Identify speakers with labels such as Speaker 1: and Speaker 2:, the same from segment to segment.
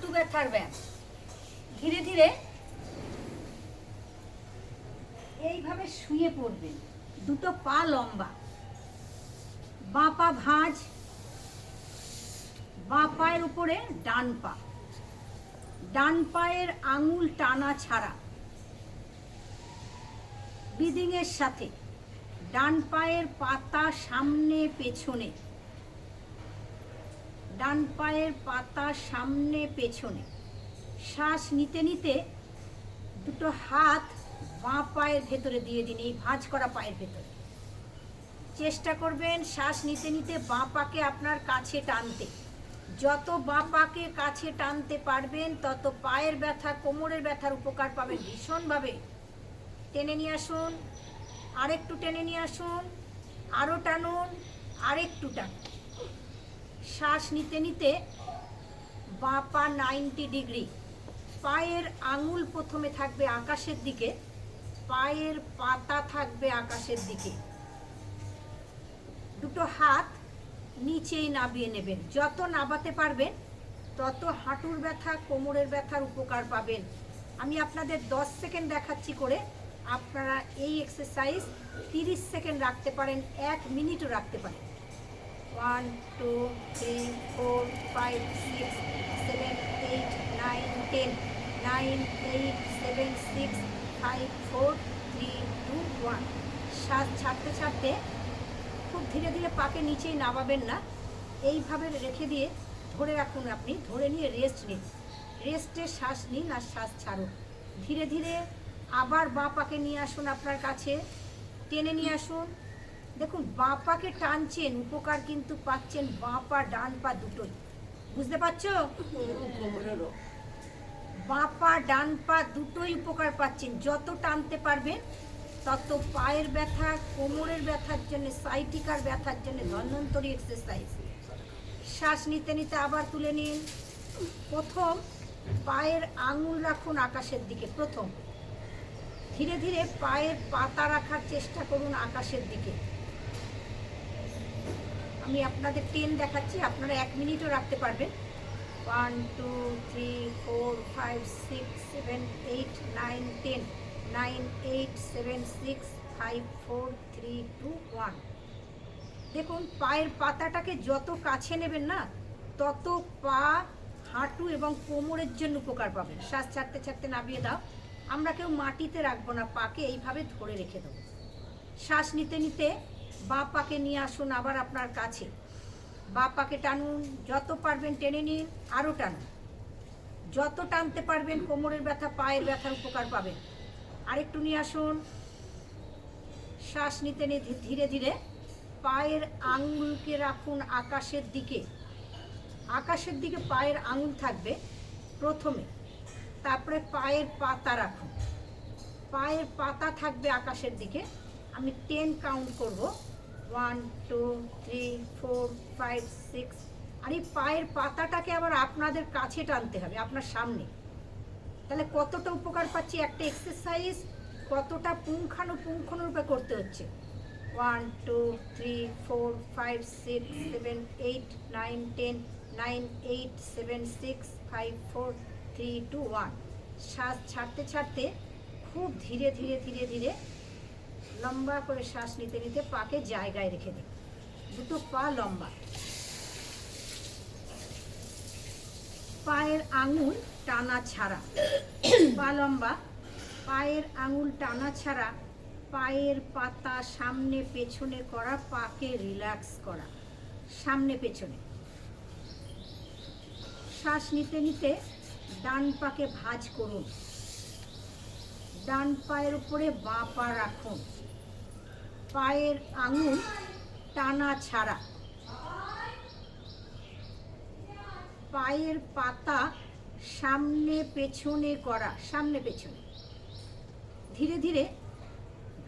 Speaker 1: হাঁটু ব্যথার ধীরে ধীরে এইভাবে শুয়ে পড়বেন দুটো পা লম্বা। বাঁ পা ভাঁজ, বাঁ পায়ের উপরে ডান পা। ডান পায়ের আঙুল টানা ছাড়া। ব্রিদিংয়ের সাথে। ডান পায়ের পাতা সামনে, পেছনে। ডান পায়ের পাতা সামনে, পেছনে। শ্বাস নিতে নিতে দুটো হাত বাঁ পায়ের ভেতরে দিয়ে দিন, এই ভাঁজ করা পায়ের ভেতরে। চেষ্টা করবেন শ্বাস নিতে নিতে বাঁ পাকে আপনার কাছে টানতে। যত বাঁ পাকে কাছে টানতে পারবেন, তত পায়ের ব্যথা, কোমরের ব্যথার উপকার পাবেন। ভীষণভাবে টেনে নিয়ে আসুন, আরেকটু টেনে নিয়ে আসুন আরও টানুন, আরেকটু টানুন। শ্বাস নিতে নিতে বাঁ পা নাইনটি ডিগ্রি। পায়ের আঙুল প্রথমে থাকবে আকাশের দিকে, পায়ের পাতা থাকবে আকাশের দিকে। দুটো হাত নিচেই নাবিয়ে নেবেন। যত নাবাতে পারবেন, তত হাঁটুর ব্যথা, কোমরের ব্যথার উপকার পাবেন। আমি আপনাদের 10 সেকেন্ড দেখাচ্ছি করে আপনারা এই এক্সারসাইজ 30 সেকেন্ড রাখতে পারেন, এক মিনিটও রাখতে পারেন। One two three four five six seven eight nine ten nine eight seven six five four three two one শ্বাস ছাড়তে ছাড়তে খুব ধীরে ধীরে পাকে নিচেই নামাবেন না। এইভাবে রেখে দিয়ে ধরে রাখুন আপনি। ধরে নিয়ে রেস্ট নিন। রেস্টে শ্বাস নিন আর শ্বাস ছাড়ুন। ধীরে ধীরে আবার বাঁ পাকে নিয়ে আসুন আপনার কাছে। টেনে নিয়ে আসুন। দেখুন বাঁ পাকে টানছেন, উপকার কিন্তু পাচ্ছেন বাঁ পা ডান পা দুটোই। বুঝতে পারছ? বাঁ পা ডান পা দুটোই উপকার পাচ্ছেন। যত টানতে পারবেন, তত পায়ের ব্যথা, কোমরের ব্যথার জন্য সাইটিকার ব্যথার জন্য ধন্বন্তরী এক্সারসাইজ শ্বাস নিতে নিতে আবার তুলে নিন। প্রথম, পায়ের আঙুল রাখুন আকাশের দিকে, প্রথম। ধীরে ধীরে পায়ের পাতা রাখার চেষ্টা করুন আকাশের দিকে। আমি আপনাদের টেন দেখাচ্ছি, আপনারা এক মিনিটও রাখতে পারবেন। One, two, three, four, five, six, seven, eight, nine, ten, nine, eight, seven, six, five, four, three, two, one. দেখুন, পায়ের পাতাটাকে যত কাছে নেবেন না, তত পা, হাঁটু এবং কোমরের জন্য উপকার পাবেন। শ্বাস ছাড়তে ছাড়তে নামিয়ে দাও। আমরা কেউ মাটিতে রাখব না, পাকে এইভাবে ধরে রেখে দেবো। শ্বাস নিতে নিতে বা পাকে নিয়ে আসুন আবার আপনার কাছে। বা পাকে টানুন, যত পারবেন টেনে নিন আরও টানুন। যত টানতে পারবেন, কোমরের ব্যথা, পায়ের ব্যথার উপকার পাবেন। আরেকটু নিয়ে আসুন। শ্বাস নিতে নিতে ধীরে ধীরে পায়ের আঙুলকে রাখুন আকাশের দিকে। আকাশের দিকে পায়ের আঙুল থাকবে প্রথমে। তারপরে পায়ের পাতা রাখুন। পায়ের পাতা থাকবে আকাশের দিকে। আমি টেন কাউন্ট করব। One two three four five six আর এই পায়ের পাতাটাকে আবার আপনাদের কাছে টানতে হবে, আপনার সামনে। তাহলে কতটা উপকার পাচ্ছি একটা এক্সারসাইজ কতটা পুঙ্খানুপুঙ্খানুরূপে করতে হচ্ছে? One two three four five six seven eight nine ten nine eight seven six five four three two one শ্বাস ছাড়তে ছাড়তে খুব ধীরে ধীরে ধীরে ধীরে লম্বা করে শ্বাস নিতে নিতে পাকে জায়গায় রেখে দিন। দুটো পা লম্বা। পায়ের আঙুল টানা ছাড়া। পা লম্বা। পায়ের আঙুল টানা ছাড়া পায়ের পাতা সামনে পেছনে করা, পাকে রিল্যাক্স করা। সামনে পেছনে। শ্বাস নিতে নিতে ডান পাকে ভাঁজ করুন। ডান পায়ের উপরে বাঁ পা রাখুন। পায়ের আঙুল টানা ছাড়া। পায়ের পাতা সামনে পেছনে করা, সামনে পেছনে। ধীরে ধীরে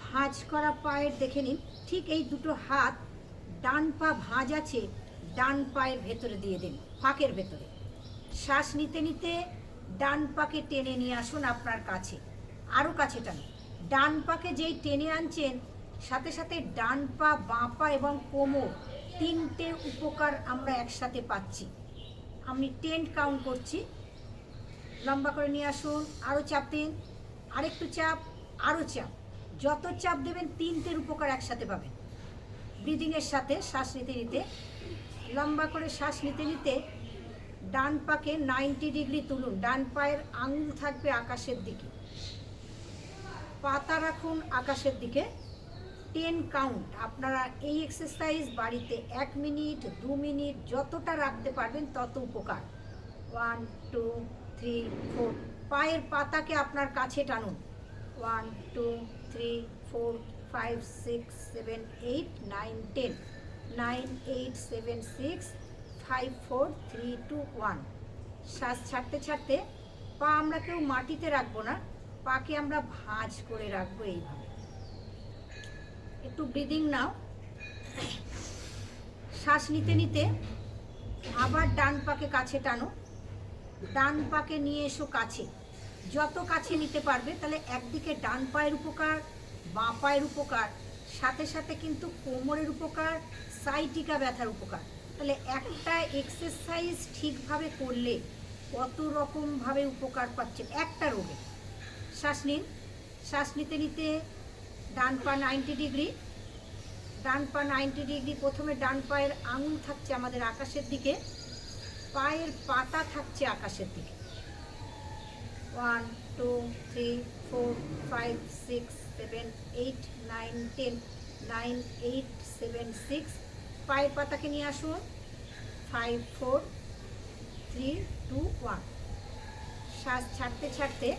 Speaker 1: ভাঁজ করা পায়ের দেখে নিন। ঠিক এই দুটো হাত ডান পা ভাঁজ আছে, ডান পায়ের ভেতরে দিয়ে দিন, ফাঁকের ভেতরে। শ্বাস নিতে নিতে ডান পাকে টেনে নিয়ে আসুন আপনার কাছে। আরও কাছে টানুন ডান পাকে যেই টেনে আনছেন, সাথে সাথে ডান পা, বাঁ পা এবং কোমর তিনটে উপকার আমরা একসাথে পাচ্ছি। আমি টেন কাউন্ট করছি। লম্বা করে নিয়ে আসুন আরও চাপ দিন। আরেকটু চাপ আরও চাপ। যত চাপ দেবেন, তিনটের উপকার একসাথে পাবেন। ব্রিদিংয়ের সাথে শ্বাস নিতে নিতে, লম্বা করে শ্বাস নিতে নিতে ডান পাকে নাইনটি ডিগ্রি তুলুন। ডান পায়ের আঙুল থাকবে আকাশের দিকে। পাতা রাখুন আকাশের দিকে। টেন কাউন্ট আপনারা এই এক্সারসাইজ বাড়িতে এক মিনিট দু মিনিট যতটা রাখতে পারবেন তত উপকার। ওয়ান টু থ্রি ফোর পায়ের পাতাকে আপনার কাছে টানুন। One two three four five six seven eight nine ten nine eight seven six five four three two one শ্বাস ছাড়তে ছাড়তে পা আমরা কেউ মাটিতে রাখব না। পাকে আমরা ভাঁজ করে রাখব এইভাবে। একটু ব্রিদিং নাও। শ্বাস নিতে নিতে আবার ডান পাকে কাছে টানো। ডান পাকে নিয়ে এসো কাছে। যত কাছে নিতে পারবে, তাহলে একদিকে ডান পায়ের উপকার, বাঁ পায়ের উপকার, সাথে সাথে কিন্তু কোমরের উপকার সাইটিকা ব্যথার উপকার। তাহলে একটা এক্সারসাইজ ঠিকভাবে করলে কত রকমভাবে উপকার পাচ্ছেন একটা রোগে। শ্বাস নিন। শ্বাস নিতে নিতে ডান পা নাইনটি ডিগ্রি ডান পা নাইনটি ডিগ্রি প্রথমে ডান পায়ের আঙুল থাকছে আমাদের আকাশের দিকে, পায়ের পাতা থাকছে আকাশের দিকে। One two three four five six seven eight nine ten nine eight seven six পায়ের পাতাকে নিয়ে আসুন। Five four three two one শ্বাস ছাড়তে ছাড়তে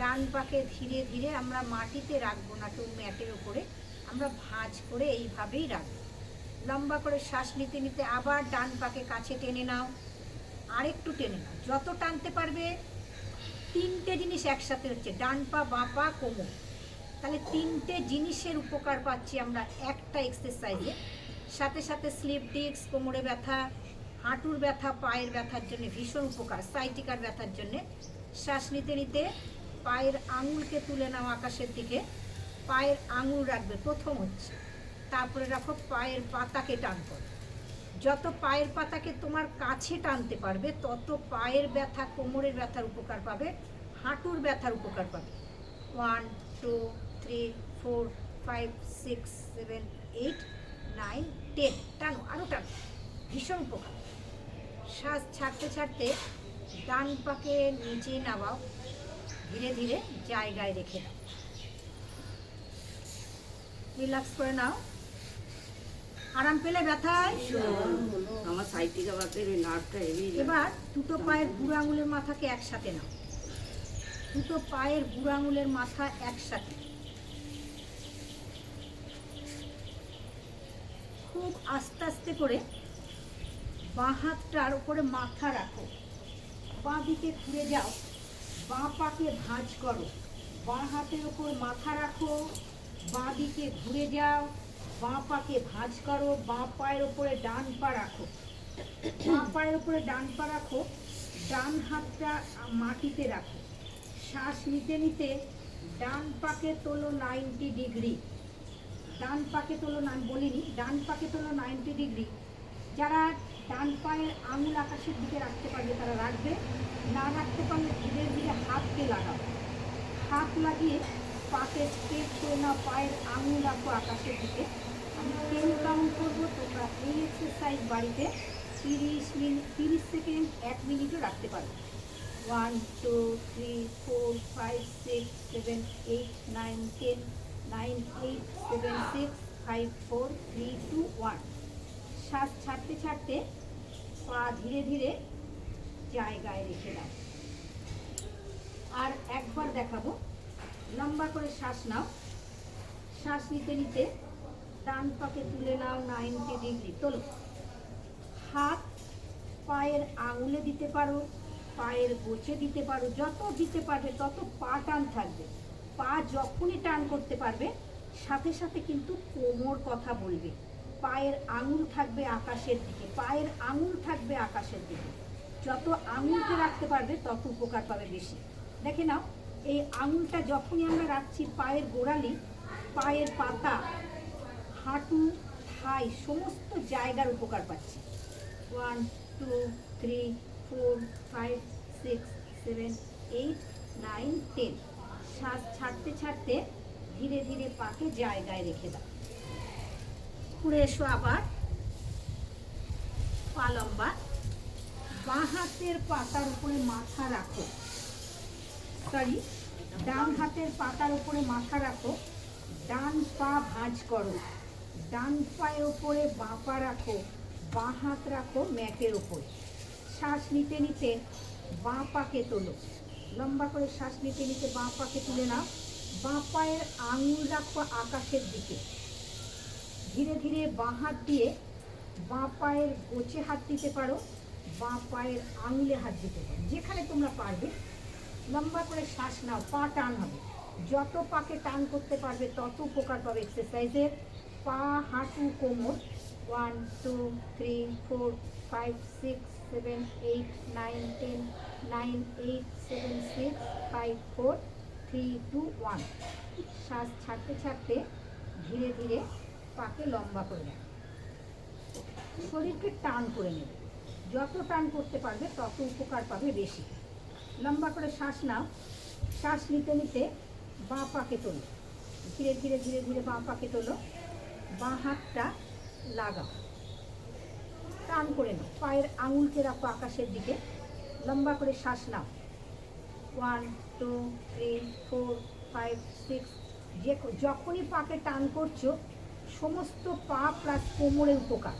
Speaker 1: ডান পাকে ধীরে ধীরে আমরা মাটিতে রাখব না টু ম্যাটের ওপরে আমরা ভাঁজ করে এইভাবেই রাখব। লম্বা করে শ্বাস নিতে নিতে আবার ডান পাকে কাছে টেনে নাও, আরেকটু টেনে নাও। যত টানতে পারবে, তিনটে জিনিস একসাথে হচ্ছে, ডান পা, বাঁ পা, কোমর। তাহলে তিনটে জিনিসের উপকার পাচ্ছি আমরা একটা এক্সারসাইজে সাথে সাথে স্লিপ ডিস্ক কোমরে ব্যথা, হাঁটুর ব্যথা, পায়ের ব্যথার জন্য ভীষণ উপকার সাইটিকার ব্যথার জন্য। শ্বাস নিতে নিতে পায়ের আঙুলকে তুলে নাও আকাশের দিকে। পায়ের আঙুল রাখবে, প্রথম হচ্ছে। তারপরে রাখো পায়ের পাতাকে টান করো। যত পায়ের পাতাকে তোমার কাছে টানতে পারবে, তত পায়ের ব্যথা কোমরের ব্যথার উপকার পাবে, হাঁটুর ব্যথার উপকার পাবে। One, two, three, four, five, six, seven, eight, nine, ten. টানো আরও টানো। ভীষণ উপকার। শ্বাস ছাড়তে ছাড়তে ডান পাকে নিচে নামাও। ধীরে ধীরে জায়গায় রেখে দাও। রিল্যাক্স করে নাও। আরাম পেলে ব্যথায়?
Speaker 2: আমার সাইড থেকে ওই নার্ভটা হেভি
Speaker 1: এবার দুটো পায়ের বুড়ো আঙুলের মাথাকে একসাথে নাও। দুটো পায়ের বুড়ো আঙুলের মাথা একসাথে। খুব আস্তে আস্তে করে বাঁ হাতটার উপরে মাথা রাখো। বাঁ দিকে ঘুরে যাও। বাঁ পাকে ভাঁজ করো। বাঁ হাতের ওপর মাথা রাখো, বাঁ দিকে ঘুরে যাও বাঁ পাকে ভাঁজ করো, বাঁ পায়ের ওপরে ডান পা রাখো। বাঁ পায়ের উপরে ডান পা রাখো, ডান হাতটা মাটিতে রাখো। শ্বাস নিতে নিতে ডান পাকে তোলো নাইনটি ডিগ্রি। ডান পাকে তোলো না বলিনি, ডান পাকে তোলো নাইনটি ডিগ্রি। যারা ডান পায়ের আঙুল আকাশের দিকে রাখতে পারবে তারা রাখবে। না রাখতে পারলে ধীরে ধীরে হাতকে লাগাও। হাত লাগিয়ে পাকে স্ট্রেট না পায়ের আঙুল রাখো আকাশের দিকে। আমি টেন কাউন্ট করব? তোমরা এই এক্সারসাইজ বাড়িতে তিরিশ মিনিট তিরিশ সেকেন্ড, এক মিনিটও রাখতে পারবে one, two, three, four, five, six, seven, eight, nine, ten, nine, eight, seven, six, five, four, three, two, one. শ্বাস ছাড়তে ছাড়তে পা ধীরে ধীরে জায়গায় রেখে দাও। আর একবার দেখাবো। লম্বা করে শ্বাস নাও। শ্বাস নিতে নিতে ডান পাকে তুলে নাও নাইনটি ডিগ্রি। তোলো। হাত পায়ের আঙুলে দিতে পারো, পায়ের গোছে দিতে পারো, যত দিতে পারবে তত পা টান থাকবে। পা যখনই টান করতে পারবে, সাথে সাথে কিন্তু কোমর কথা বলবে। পায়ের আঙুল থাকবে আকাশের দিকে, পায়ের আঙুল থাকবে আকাশের দিকে। যত আঙুলকে রাখতে পারবে, তত উপকার পাবে বেশি। দেখে নাও, এই আঙুলটা যখনই আমরা রাখছি পায়ের গোড়ালি, পায়ের পাতা, হাঁটু, থাই, সমস্ত জায়গার উপকার পাচ্ছি। One two three four five six seven eight nine ten ছাড়তে ছাড়তে ধীরে ধীরে পাকে জায়গায় রেখে দাও। ঘুরে এসো আবার। পা লম্বা। বাঁ হাতের পাতার উপরে মাথা রাখো। সরি ডান হাতের পাতার উপরে মাথা রাখো। ডান পা ভাঁজ করো। ডান পায়ের উপরে বাঁ পা রাখো। বাঁ হাত রাখো ম্যাটের উপরে। শ্বাস নিতে নিতে বাঁ পাকে তোলো। লম্বা করে শ্বাস নিতে নিতে বাঁ পাকে তুলে নাও। বাঁ পায়ের আঙুল রাখো আকাশের দিকে। ধীরে ধীরে বাঁ হাত দিয়ে বাঁ পায়ের গোছে হাত দিতে পারো, বাঁ পায়ের আঙুলে হাত দিতে পারো। যেখানে তোমরা পারবে, লম্বা করে শ্বাস নাও, পা টান হবে। যত পাকে টান করতে পারবে, তত উপকার পাবে এক্সারসাইজের পা, হাঁটু, কোমর one two three four five six seven eight nine ten nine eight seven six five four three two one শ্বাস ছাড়তে ছাড়তে ধীরে ধীরে পাকে লম্বা করে নেয়। শরীরকে টান করে নেবে। যত টান করতে পারবে, তত উপকার পাবে বেশি। লম্বা করে শ্বাস নাও। শ্বাস নিতে নিতে বাঁ পাকে তোলো। ধীরে ধীরে ধীরে ধীরে বাঁ পাকে তোলো। বাঁ হাতটা লাগাও। টান করে নাও। পায়ের আঙুলকে রাখো আকাশের দিকে। লম্বা করে শ্বাস নাও। One, two, three, four, five, six, যে যখনই পাকে টান করছ সমস্ত পা প্লাস কোমরে উপকার।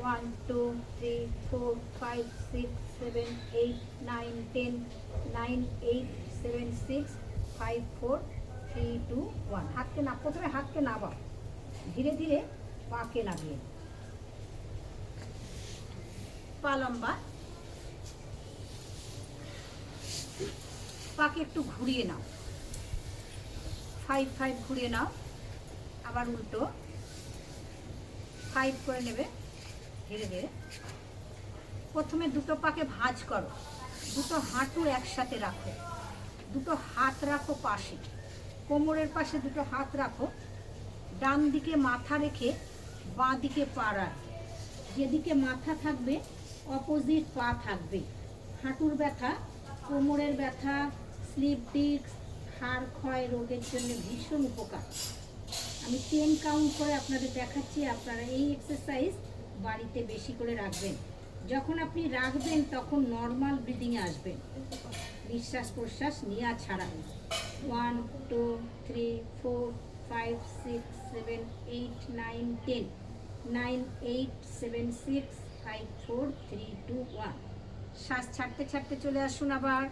Speaker 1: One two three four five six seven eight nine ten nine eight seven six five four three two one হাতকে না প্রথমে হাতকে নাবাও ধীরে ধীরে পাকে নাও। পা লম্বা। পাকে একটু ঘুরিয়ে নাও। ফাইভ ফাইভ ঘুরিয়ে নাও। আবার উল্টো। ফাইভ করে নেবে ধীরে ধীরে প্রথমে দুটো পাকে ভাঁজ করো। দুটো হাঁটু একসাথে রাখো। দুটো হাত রাখো পাশে। কোমরের পাশে দুটো হাত রাখো। ডান দিকে মাথা রেখে বাঁ দিকে পা রাখবে যেদিকে মাথা থাকবে অপোজিট পা থাকবে। হাঁটুর ব্যথা, কোমরের ব্যথা স্লিপ ডিস্ক হাড় ক্ষয় রোগের জন্য ভীষণ উপকার। আমি টেন কাউন্ট করে আপনাদের দেখাচ্ছি, আপনারা এই এক্সারসাইজ বাড়িতে বেশি করে রাখবেন। যখন আপনি রাখবেন, তখন নর্মাল ব্রিদিংয়ে আসবেন। নিঃশ্বাস প্রশ্বাস নেওয়া ছাড়া। One two three four five six seven eight nine ten nine eight seven six five four three two one শ্বাস ছাড়তে ছাড়তে চলে আসুন আবার।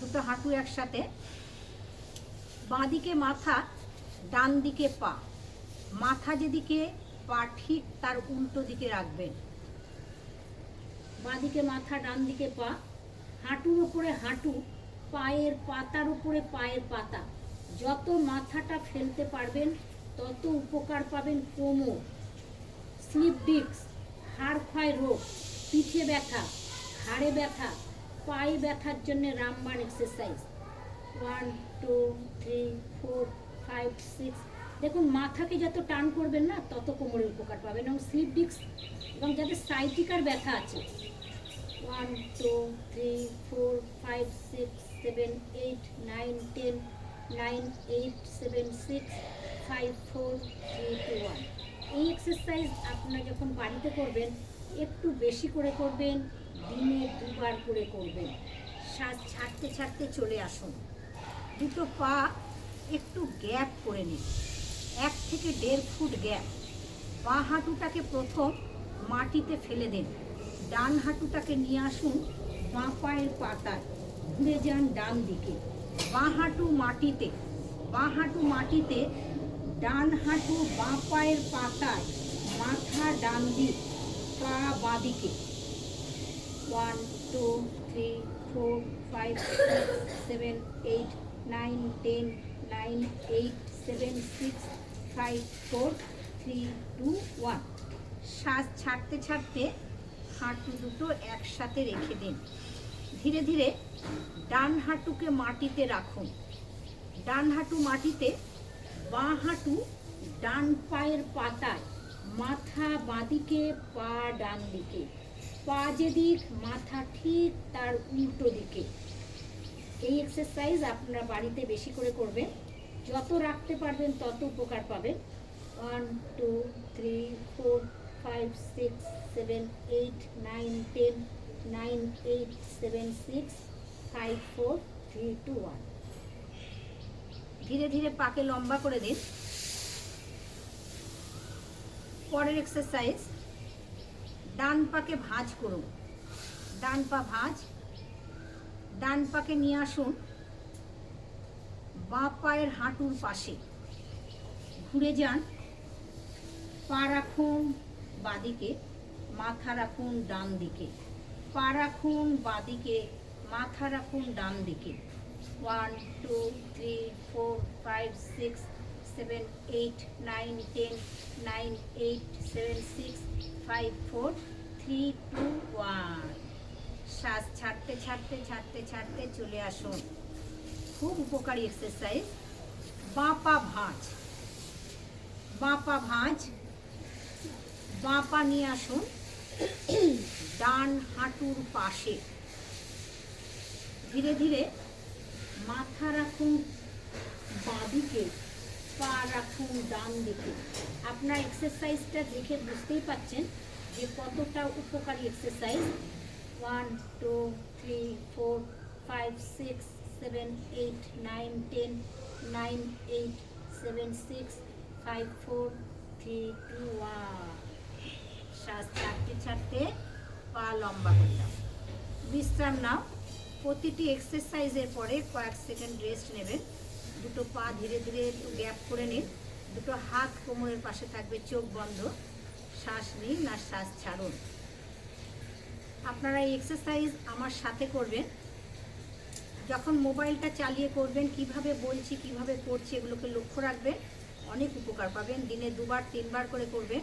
Speaker 1: দুটো হাঁটু একসাথে। বাঁদিকে মাথা ডান দিকে পা, মাথা যেদিকে, পা ঠিক তার উল্টো দিকে রাখবেন। বাঁদিকে মাথা ডান দিকে পা, হাঁটুর উপরে হাঁটু, পায়ের পাতার উপরে পায়ের পাতা। যত মাথাটা ফেলতে পারবেন, তত উপকার পাবেন কোমর, স্লিপ ডিস্ক, হাড় ক্ষয় রোগ, পিঠে ব্যথা হাড়ে ব্যথা, পায়ে ব্যথার জন্য Ramban exercise. One two three four five six দেখুন, মাথাকে যত টান করবেন না, তত কোমরের উপকার পাবেন এবং স্লিপ ডিস্ক এবং যাদের সাইটিকার ব্যথা আছে one two three four five six seven eight nine ten nine eight seven six five four three two one এই এক্সারসাইজ আপনারা যখন বাড়িতে করবেন, একটু বেশি করে করবেন, দিনে দুবার করে করবেন। শ্বাস ছাড়তে ছাড়তে চলে আসুন। দুটো পা একটু গ্যাপ করে নিন। এক থেকে দেড় ফুট গ্যাপ। বাঁ হাঁটুটাকে প্রথম মাটিতে ফেলে দিন। ডান হাঁটুটাকে নিয়ে আসুন বাঁ পায়ের পাতায়। ঘুরে যান ডান দিকে। বাঁ হাঁটু মাটিতে। বাঁ হাঁটু মাটিতে ডান হাঁটু বাঁ পায়ের পাতায়। মাথা ডান দিক। পা বাঁদিকে one, two, three, four, five, six, seven, eight nine ten nine eight seven six five four three two one শ্বাস ছাড়তে ছাড়তে হাঁটু দুটো একসাথে রেখে দিন। ধীরে ধীরে ডান হাঁটুকে মাটিতে রাখুন। ডান হাঁটু মাটিতে, বাঁ হাঁটু ডান পায়ের পাতায়, মাথা বাঁদিকে, পা ডান দিকে। পা যেদিক, মাথা ঠিক তার উল্টো দিকে। এই এক্সারসাইজ আপনারা বাড়িতে বেশি করে করবেন। যত রাখতে পারবেন তত উপকার পাবেন। One two three four five six seven eight nine ten nine eight seven six five four three two one ধীরে ধীরে পাকে লম্বা করে দিন পরের এক্সারসাইজ ডান পাকে ভাঁজ করুন। ডান পা ভাঁজ ডান পাকে নিয়ে আসুন। বাঁ পায়ের হাঁটুর পাশে। ঘুরে যান। পা রাখুন বাদিকে, মাথা রাখুন ডান দিকে পা রাখুন বাদিকে, মাথা রাখুন ডান দিকে one, two, three, four, five, six, seven, eight, nine, ten, nine, eight, seven, six, five, four, three, two, one. শ্বাস ছাড়তে ছাড়তে ছাড়তে ছাড়তে চলে আসুন। খুব উপকারী এক্সারসাইজ বাঁ পা ভাঁজ। বাঁ পা ভাঁজ। বাঁ পা নিয়ে আসুন। ডান হাঁটুর পাশে। ধীরে ধীরে মাথা রাখুন, বাঁদিকে, পা রাখুন, ডান দিকে। আপনার এক্সারসাইজটা দেখে বুঝতেই পাচ্ছেন যে কতটা উপকারী exercise one two three four five six seven eight nine ten nine eight seven six five four three two one শ্বাস ছাড়তে ছাড়তে পা লম্বা করলাম বিশ্রাম নাও। প্রতিটি এক্সারসাইজের পরে কয়েক সেকেন্ড রেস্ট নেবেন দুটো পা ধীরে ধীরে একটু গ্যাপ করে নিন। দুটো হাত কোমরের পাশে থাকবে, চোখ বন্ধ। শ্বাস নিন আর শ্বাস ছাড়ুন। আপনারা এই এক্সারসাইজ আমার সাথে করবেন। যখন মোবাইলটা চালিয়ে করবেন, কীভাবে বলছি, কীভাবে করছি, এগুলোকে লক্ষ্য রাখবেন। অনেক উপকার পাবেন। দিনে দুবার, তিনবার করে করবেন।